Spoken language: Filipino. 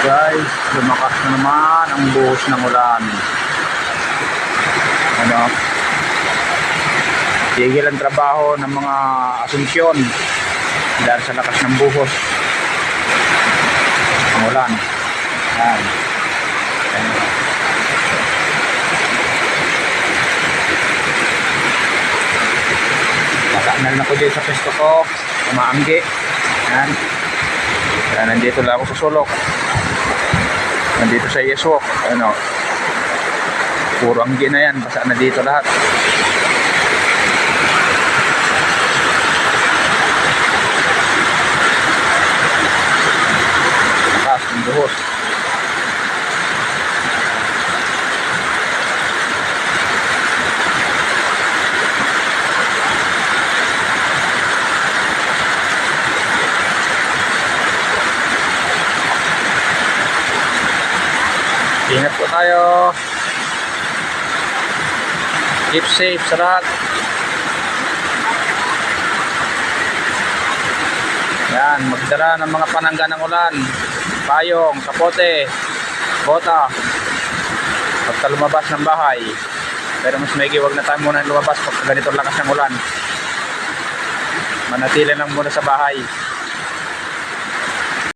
guys, lumakas na naman ang buhos ng ulan. Ano? Tigil ang trabaho ng mga asunsyon dahil sa lakas ng buhos ng ulan. Yan. Yan. Nakaanal na ko dito sa pesto ko. Umaanggi. Yan. Kaya nandito lang ako sa sulok. Nandito sa Yeswok. Ano. Puro anggi na yan. Basta na dito lahat. Lakas ng. Ingat po tayo. Keep safe sa lahat. Yan, magdala ng mga panangga ng ulan. Payong, kapote, bota. Pagka lumabas ng bahay. Pero mas may wag na tayo muna lumabas pag ganito lakas ng ulan. Manatili lang muna sa bahay.